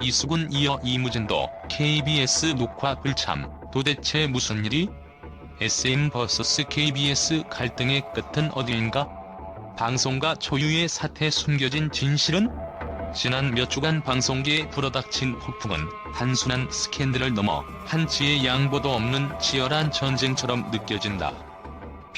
이수근 이어 이무진도 KBS 녹화 불참 도대체 무슨 일이? SM vs KBS 갈등의 끝은 어디인가? 방송가 초유의 사태 숨겨진 진실은? 지난 몇 주간 방송계에 불어닥친 폭풍은 단순한 스캔들을 넘어 한치의 양보도 없는 치열한 전쟁처럼 느껴진다.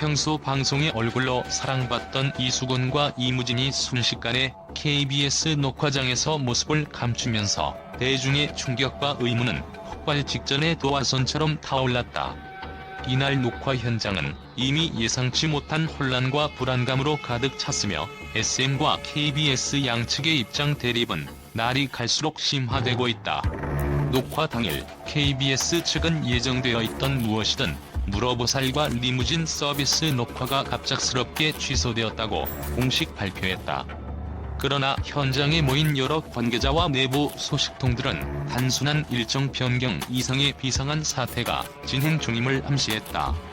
평소 방송의 얼굴로 사랑받던 이수근과 이무진이 순식간에 KBS 녹화장에서 모습을 감추면서 대중의 충격과 의문은 폭발 직전의 도화선처럼 타올랐다. 이날 녹화 현장은 이미 예상치 못한 혼란과 불안감으로 가득 찼으며 SM과 KBS 양측의 입장 대립은 날이 갈수록 심화되고 있다. 녹화 당일 KBS 측은 예정되어 있던 무엇이든 물어보살과 리무진 서비스 녹화가 갑작스럽게 취소되었다고 공식 발표했다. 그러나 현장에 모인 여러 관계자와 내부 소식통들은 단순한 일정 변경 이상의 비상한 사태가 진행 중임을 암시했다.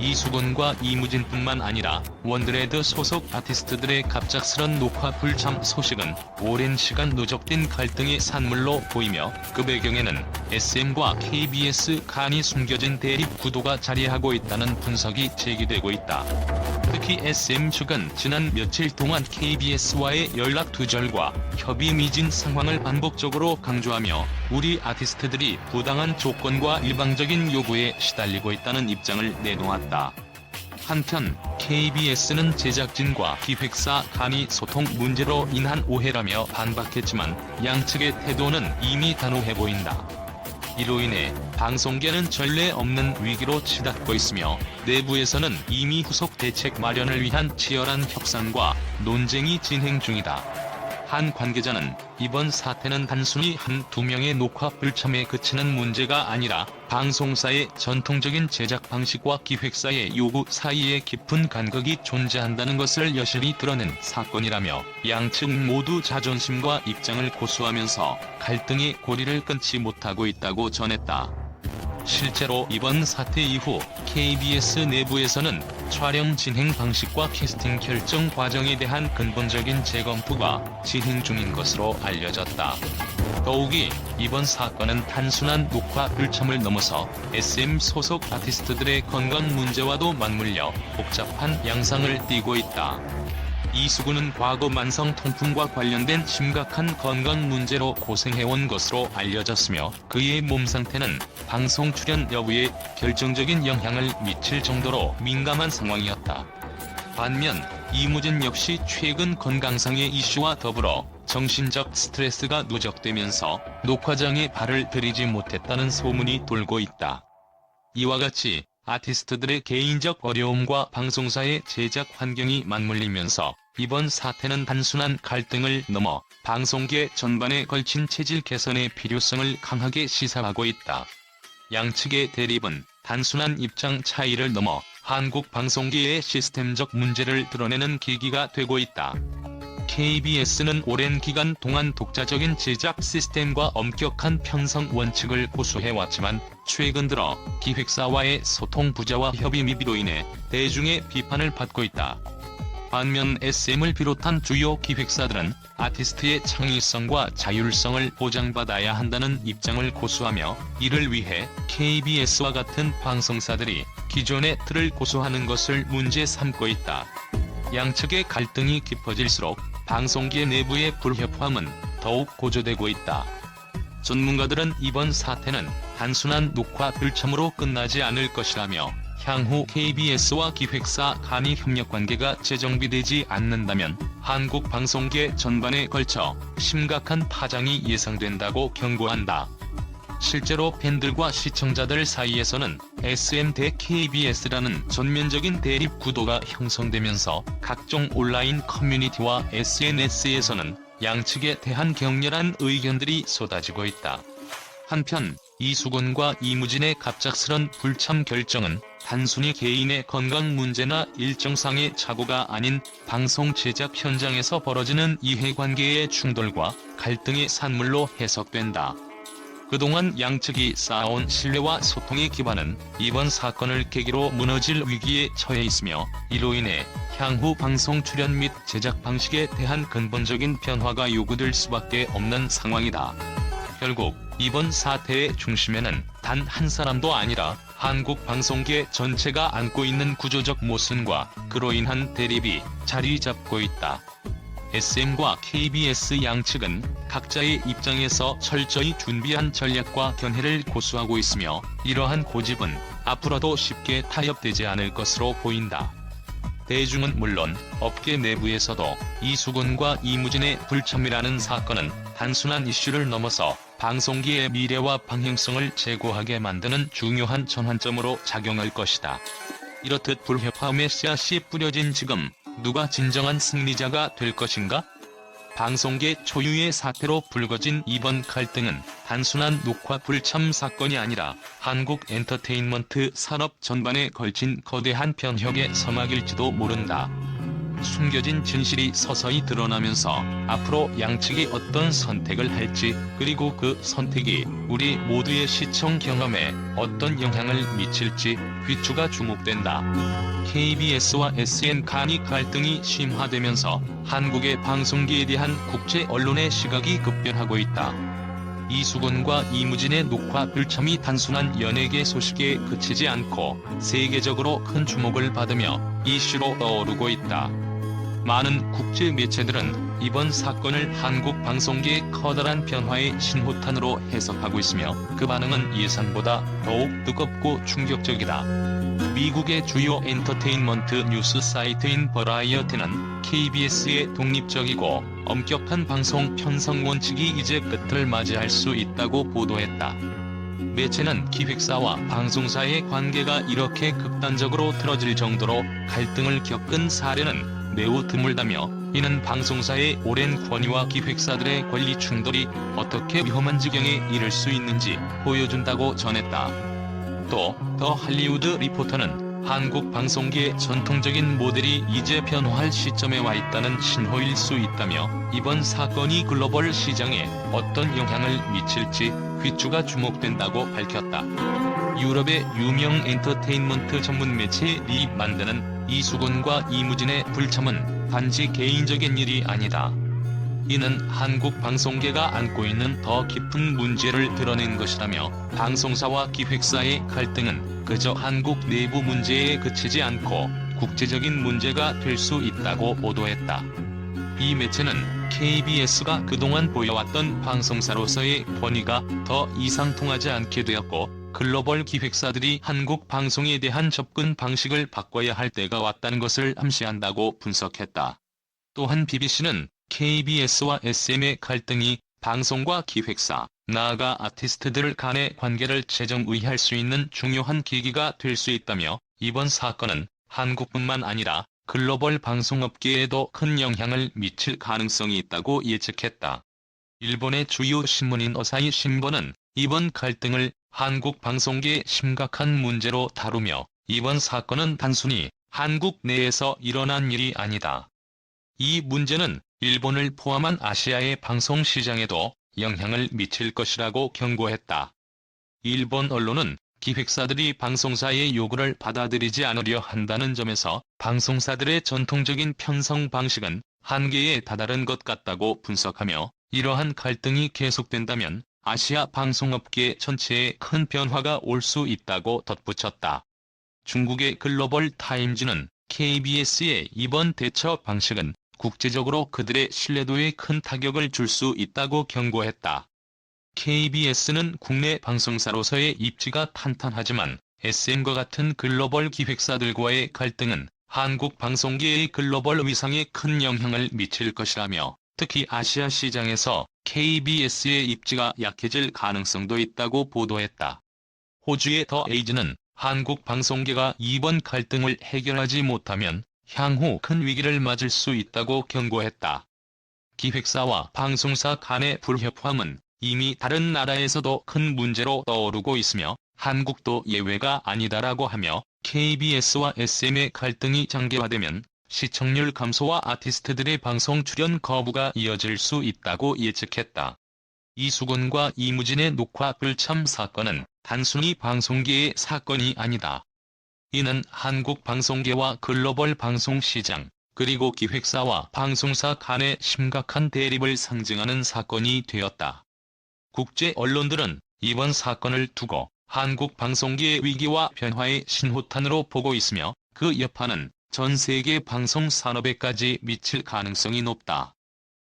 이수근과 이무진뿐만 아니라 원드레드 소속 아티스트들의 갑작스런 녹화 불참 소식은 오랜 시간 누적된 갈등의 산물로 보이며 그 배경에는 SM과 KBS 간이 숨겨진 대립 구도가 자리하고 있다는 분석이 제기되고 있다. 특히 SM 측은 지난 며칠 동안 KBS와의 연락 두절과 협의 미진 상황을 반복적으로 강조하며 우리 아티스트들이 부당한 조건과 일방적인 요구에 시달리고 있다는 입장을 내놓았다. 한편 KBS는 제작진과 기획사 간이 소통 문제로 인한 오해라며 반박했지만 양측의 태도는 이미 단호해 보인다. 이로 인해 방송계는 전례 없는 위기로 치닫고 있으며 내부에서는 이미 후속 대책 마련을 위한 치열한 협상과 논쟁이 진행 중이다. 한 관계자는 이번 사태는 단순히 한 두 명의 녹화 불참에 그치는 문제가 아니라 방송사의 전통적인 제작 방식과 기획사의 요구 사이에 깊은 간극이 존재한다는 것을 여실히 드러낸 사건이라며 양측 모두 자존심과 입장을 고수하면서 갈등의 고리를 끊지 못하고 있다고 전했다. 실제로 이번 사태 이후 KBS 내부에서는 촬영 진행 방식과 캐스팅 결정 과정에 대한 근본적인 재검토가 진행 중인 것으로 알려졌다. 더욱이 이번 사건은 단순한 녹화 불참을 넘어서 SM 소속 아티스트들의 건강 문제와도 맞물려 복잡한 양상을 띠고 있다. 이수근은 과거 만성 통풍과 관련된 심각한 건강 문제로 고생해온 것으로 알려졌으며 그의 몸 상태는 방송 출연 여부에 결정적인 영향을 미칠 정도로 민감한 상황이었다. 반면 이무진 역시 최근 건강상의 이슈와 더불어 정신적 스트레스가 누적되면서 녹화장에 발을 들이지 못했다는 소문이 돌고 있다. 이와 같이 아티스트들의 개인적 어려움과 방송사의 제작 환경이 맞물리면서 이번 사태는 단순한 갈등을 넘어 방송계 전반에 걸친 체질 개선의 필요성을 강하게 시사하고 있다. 양측의 대립은 단순한 입장 차이를 넘어 한국 방송계의 시스템적 문제를 드러내는 계기가 되고 있다. KBS는 오랜 기간 동안 독자적인 제작 시스템과 엄격한 편성 원칙을 고수해왔지만 최근 들어 기획사와의 소통 부재와 협의 미비로 인해 대중의 비판을 받고 있다. 반면 SM을 비롯한 주요 기획사들은 아티스트의 창의성과 자율성을 보장받아야 한다는 입장을 고수하며 이를 위해 KBS와 같은 방송사들이 기존의 틀을 고수하는 것을 문제 삼고 있다. 양측의 갈등이 깊어질수록 방송계 내부의 불협화음은 더욱 고조되고 있다. 전문가들은 이번 사태는 단순한 녹화 불참으로 끝나지 않을 것이라며 향후 KBS와 기획사 간의 협력 관계가 재정비되지 않는다면 한국 방송계 전반에 걸쳐 심각한 파장이 예상된다고 경고한다. 실제로 팬들과 시청자들 사이에서는 SM 대 KBS라는 전면적인 대립 구도가 형성되면서 각종 온라인 커뮤니티와 SNS에서는 양측에 대한 격렬한 의견들이 쏟아지고 있다. 한편 이수근과 이무진의 갑작스런 불참 결정은 단순히 개인의 건강 문제나 일정상의 착오가 아닌 방송 제작 현장에서 벌어지는 이해관계의 충돌과 갈등의 산물로 해석된다. 그동안 양측이 쌓아온 신뢰와 소통의 기반은 이번 사건을 계기로 무너질 위기에 처해 있으며 이로 인해 향후 방송 출연 및 제작 방식에 대한 근본적인 변화가 요구될 수밖에 없는 상황이다. 결국 이번 사태의 중심에는 단 한 사람도 아니라 한국 방송계 전체가 안고 있는 구조적 모순과 그로 인한 대립이 자리 잡고 있다. SM과 KBS 양측은 각자의 입장에서 철저히 준비한 전략과 견해를 고수하고 있으며 이러한 고집은 앞으로도 쉽게 타협되지 않을 것으로 보인다. 대중은 물론 업계 내부에서도 이수근과 이무진의 불참이라는 사건은 단순한 이슈를 넘어서 방송계의 미래와 방향성을 제고하게 만드는 중요한 전환점으로 작용할 것이다. 이렇듯 불협화음의 씨앗이 뿌려진 지금 누가 진정한 승리자가 될 것인가? 방송계 초유의 사태로 불거진 이번 갈등은 단순한 녹화 불참 사건이 아니라 한국 엔터테인먼트 산업 전반에 걸친 거대한 변혁의 서막일지도 모른다. 숨겨진 진실이 서서히 드러나면서 앞으로 양측이 어떤 선택을 할지 그리고 그 선택이 우리 모두의 시청 경험에 어떤 영향을 미칠지 귀추가 주목된다. KBS와 SN 간이 갈등이 심화되면서 한국의 방송계에 대한 국제 언론의 시각이 급변하고 있다. 이수근과 이무진의 녹화 불참이 단순한 연예계 소식에 그치지 않고 세계적으로 큰 주목을 받으며 이슈로 떠오르고 있다. 많은 국제 매체들은 이번 사건을 한국 방송계의 커다란 변화의 신호탄으로 해석하고 있으며 그 반응은 예상보다 더욱 뜨겁고 충격적이다. 미국의 주요 엔터테인먼트 뉴스 사이트인 버라이어티는 KBS의 독립적이고 엄격한 방송 편성 원칙이 이제 끝을 맞이할 수 있다고 보도했다. 매체는 기획사와 방송사의 관계가 이렇게 극단적으로 틀어질 정도로 갈등을 겪은 사례는 매우 드물다며 이는 방송사의 오랜 권위와 기획사들의 권리 충돌이 어떻게 위험한 지경에 이를 수 있는지 보여준다고 전했다. 또 더 할리우드 리포터는 한국 방송계의 전통적인 모델이 이제 변화할 시점에 와 있다는 신호일 수 있다며 이번 사건이 글로벌 시장에 어떤 영향을 미칠지 귀추가 주목된다고 밝혔다. 유럽의 유명 엔터테인먼트 전문 매체 리 만드는 이수근과 이무진의 불참은 단지 개인적인 일이 아니다. 이는 한국 방송계가 안고 있는 더 깊은 문제를 드러낸 것이라며 방송사와 기획사의 갈등은 그저 한국 내부 문제에 그치지 않고 국제적인 문제가 될 수 있다고 보도했다. 이 매체는 KBS가 그동안 보여왔던 방송사로서의 권위가 더 이상 통하지 않게 되었고 글로벌 기획사들이 한국 방송에 대한 접근 방식을 바꿔야 할 때가 왔다는 것을 암시한다고 분석했다. 또한 BBC는 KBS와 SM의 갈등이 방송과 기획사, 나아가 아티스트들 간의 관계를 재정의할 수 있는 중요한 계기가 될 수 있다며 이번 사건은 한국뿐만 아니라 글로벌 방송업계에도 큰 영향을 미칠 가능성이 있다고 예측했다. 일본의 주요 신문인 어사히 신문은 이번 갈등을 한국 방송계의 심각한 문제로 다루며 이번 사건은 단순히 한국 내에서 일어난 일이 아니다. 이 문제는 일본을 포함한 아시아의 방송 시장에도 영향을 미칠 것이라고 경고했다. 일본 언론은 기획사들이 방송사의 요구를 받아들이지 않으려 한다는 점에서 방송사들의 전통적인 편성 방식은 한계에 다다른 것 같다고 분석하며 이러한 갈등이 계속된다면 아시아 방송업계 전체에 큰 변화가 올 수 있다고 덧붙였다. 중국의 글로벌 타임즈는 KBS의 이번 대처 방식은 국제적으로 그들의 신뢰도에 큰 타격을 줄 수 있다고 경고했다. KBS는 국내 방송사로서의 입지가 탄탄하지만 SM과 같은 글로벌 기획사들과의 갈등은 한국 방송계의 글로벌 위상에 큰 영향을 미칠 것이라며 특히 아시아 시장에서 KBS의 입지가 약해질 가능성도 있다고 보도했다. 호주의 더 에이즈는 한국 방송계가 이번 갈등을 해결하지 못하면 향후 큰 위기를 맞을 수 있다고 경고했다. 기획사와 방송사 간의 불협화음은 이미 다른 나라에서도 큰 문제로 떠오르고 있으며 한국도 예외가 아니다라고 하며 KBS와 SM의 갈등이 장기화되면 시청률 감소와 아티스트들의 방송 출연 거부가 이어질 수 있다고 예측했다. 이수근과 이무진의 녹화 불참 사건은 단순히 방송계의 사건이 아니다. 이는 한국 방송계와 글로벌 방송 시장, 그리고 기획사와 방송사 간의 심각한 대립을 상징하는 사건이 되었다. 국제 언론들은 이번 사건을 두고 한국 방송계의 위기와 변화의 신호탄으로 보고 있으며 그 여파는 전 세계 방송 산업에까지 미칠 가능성이 높다.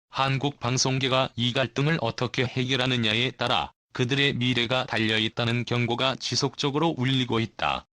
한국 방송계가 이 갈등을 어떻게 해결하느냐에 따라 그들의 미래가 달려있다는 경고가 지속적으로 울리고 있다.